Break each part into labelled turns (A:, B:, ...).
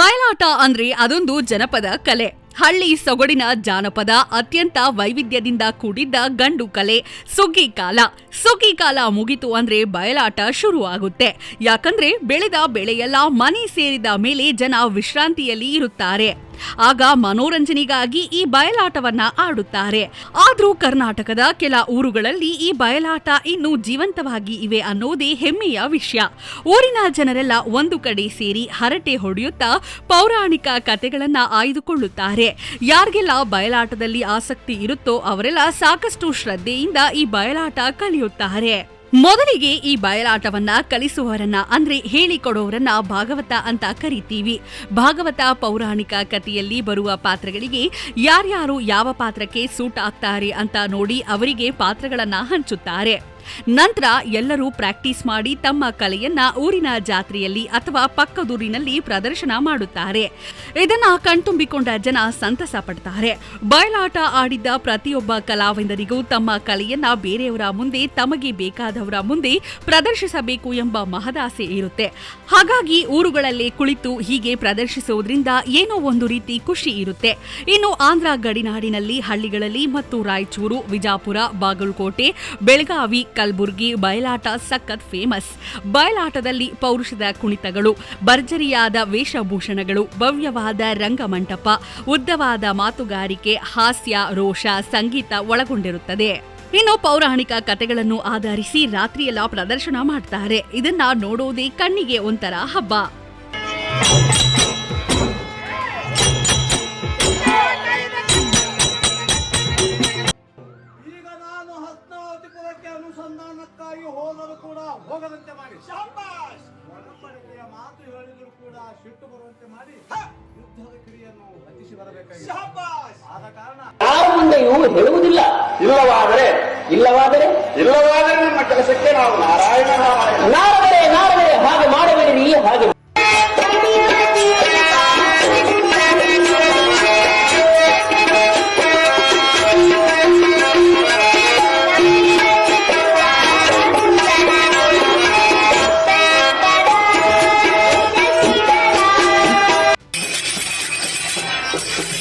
A: ಬಯಲಾಟ ಅಂದ್ರೆ ಅದೊಂದು ಜನಪದ ಕಲೆ. ಹಳ್ಳಿ ಸೊಗಡಿನ ಜಾನಪದ ಅತ್ಯಂತ ವೈವಿಧ್ಯದಿಂದ ಕೂಡಿದ್ದ ಗಂಡು ಕಲೆ, ಸುಗ್ಗಿ ಕಾಲ. ಸುಗ್ಗಿ ಕಾಲ ಮುಗಿತು ಅಂದ್ರೆ ಬಯಲಾಟ ಶುರು ಆಗುತ್ತೆ ಯಾಕಂದ್ರೆ ಬೆಳೆದ ಬೆಳೆಯೆಲ್ಲ ಮನೆ ಸೇರಿದ ಮೇಲೆ ಜನ ವಿಶ್ರಾಂತಿಯಲ್ಲಿ ಇರುತ್ತಾರೆ. ಆಗ ಮನೋರಂಜನೆಗಾಗಿ ಈ ಬಯಲಾಟವನ್ನ ಆಡುತ್ತಾರೆ. ಆದರೂ ಕರ್ನಾಟಕದ ಕೆಲ ಊರುಗಳಲ್ಲಿ ಈ ಬಯಲಾಟ ಇನ್ನೂ ಜೀವಂತವಾಗಿ ಇವೆ ಅನ್ನೋದೇ ಹೆಮ್ಮೆಯ ವಿಷಯ. ಊರಿನ ಜನರೆಲ್ಲ ಒಂದು ಕಡೆ ಸೇರಿ ಹರಟೆ ಹೊಡೆಯುತ್ತಾ ಪೌರಾಣಿಕ ಕತೆಗಳನ್ನ ಆಯ್ದುಕೊಳ್ಳುತ್ತಾರೆ. ಯಾರಿಗೆಲ್ಲ ಬಯಲಾಟದಲ್ಲಿ ಆಸಕ್ತಿ ಇರುತ್ತೋ ಅವರೆಲ್ಲ ಸಾಕಷ್ಟು ಶ್ರದ್ಧೆಯಿಂದ ಈ ಬಯಲಾಟ ಕಲಿಯುತ್ತಾರೆ. ಮೊದಲಿಗೆ ಈ ಬಯಲಾಟವನ್ನ ಕಲಿಸುವವರನ್ನ, ಅಂದ್ರೆ ಹೇಳಿಕೊಡೋರನ್ನ ಭಾಗವತ ಅಂತ ಕರಿತೀವಿ. ಭಾಗವತ ಪೌರಾಣಿಕ ಕಥೆಯಲ್ಲಿ ಬರುವ ಪಾತ್ರಗಳಿಗೆ ಯಾರ್ಯಾರು ಯಾವ ಪಾತ್ರಕ್ಕೆ ಸೂಟ್ ಆಗ್ತಾರೆ ಅಂತ ನೋಡಿ ಅವರಿಗೆ ಪಾತ್ರಗಳನ್ನ ಹಂಚುತ್ತಾರೆ. ನಂತರ ಎಲ್ಲರೂ ಪ್ರಾಕ್ಟೀಸ್ ಮಾಡಿ ತಮ್ಮ ಕಲೆಯನ್ನ ಊರಿನ ಜಾತ್ರೆಯಲ್ಲಿ ಅಥವಾ ಪಕ್ಕದೂರಿನಲ್ಲಿ ಪ್ರದರ್ಶನ ಮಾಡುತ್ತಾರೆ. ಇದನ್ನ ಕಣ್ತುಂಬಿಕೊಂಡ ಜನ ಸಂತಸ ಪಡ್ತಾರೆ. ಬಯಲಾಟ ಆಡಿದ್ದ ಪ್ರತಿಯೊಬ್ಬ ಕಲಾವಿದರಿಗೂ ತಮ್ಮ ಕಲೆಯನ್ನ ಬೇರೆಯವರ ಮುಂದೆ ತಮಗೆ ಬೇಕಾದವರ ಮುಂದೆ ಪ್ರದರ್ಶಿಸಬೇಕು ಎಂಬ ಮಹದಾಸೆ ಇರುತ್ತೆ. ಹಾಗಾಗಿ ಊರುಗಳಲ್ಲೇ ಕುಳಿತು ಹೀಗೆ ಪ್ರದರ್ಶಿಸುವುದರಿಂದ ಏನೋ ಒಂದು ರೀತಿ ಖುಷಿ ಇರುತ್ತೆ. ಇನ್ನು ಆಂಧ್ರ ಗಡಿನಾಡಿನಲ್ಲಿ ಹಳ್ಳಿಗಳಲ್ಲಿ ಮತ್ತು ರಾಯಚೂರು, ವಿಜಾಪುರ, ಬಾಗಲಕೋಟೆ, ಬೆಳಗಾವಿ ಕಲಬುರ್ಗಿ ಬಯಲಾಟ ಸಖತ್ ಫೇಮಸ್ ಬಯಲಾಟದಲ್ಲಿ ಪೌರುಷದ ಕುಣಿತಗಳು, ಭರ್ಜರಿಯಾದ ವೇಷಭೂಷಣಗಳು, ಭವ್ಯವಾದ ರಂಗಮಂಟಪ, ಉದ್ದವಾದ ಮಾತುಗಾರಿಕೆ, ಹಾಸ್ಯ, ರೋಷ, ಸಂಗೀತ ಒಳಗೊಂಡಿರುತ್ತದೆ. ಇನ್ನು ಪೌರಾಣಿಕ ಕಥೆಗಳನ್ನು ಆಧರಿಸಿ ರಾತ್ರಿಯೆಲ್ಲ ಪ್ರದರ್ಶನ ಮಾಡ್ತಾರೆ. ಇದನ್ನ ನೋಡೋದೇ ಕಣ್ಣಿಗೆ ಒಂಥರ ಹಬ್ಬ.
B: ಅನುಸಂಧಾನಕ್ಕಾಗಿ ಹೋದರೂ ಕೂಡ ಹೋಗದಂತೆ ಮಾಡಿ. ಶಾಬಾಷ್! ಒಡಂಬಡಿಕೆಯ ಮಾತು ಹೇಳಿದ್ರು ಕೂಡ ಸಿಟ್ಟು ಬರುವಂತೆ ಮಾಡಿ ಯುದ್ಧದ ಕ್ರಿಯೆಯನ್ನು ಹತ್ತಿಸಿ ಬರಬೇಕು ಶಾಬಾಷ್! ಆದ ಕಾರಣ
C: ಯಾರ ಇವು ಹೇಳುವುದಿಲ್ಲ.
D: ಇಲ್ಲವಾದರೆ
C: ಇಲ್ಲವಾದರೆ
D: ಇಲ್ಲವಾದರೆ ನಮ್ಮ ಕೆಲಸಕ್ಕೆ ನಾವು ನಾರಾಯಣ ನಾರಾಯಣ.
C: ನಾರದರೆ ನಾರದರೆ ಹಾಗೆ ಮಾಡಬೇಡಿರಿ ಹಾಗೆ
E: Thank you.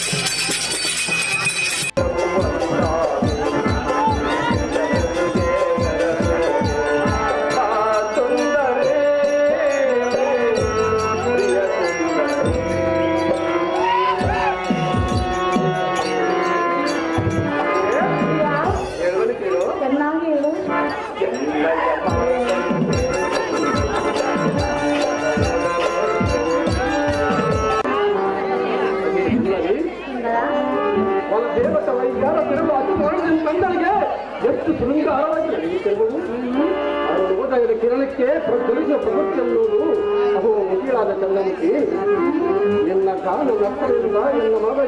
E: ತಂದರಿಗೆ ಎಷ್ಟು ಶೃಂಗಾರವಾಗಿದೆ ಕಿರಣಕ್ಕೆ ಪ್ರಜ್ವಲಿಸುವ ಅನ್ನುವುದು ಅಹೋ ಮುಗಿಲಾದ ಚಂದಮುಖಿ ಎನ್ನ ಕಾಲು ನಪ್ಪರಿಂದ ನಿನ್ನ ಮಗ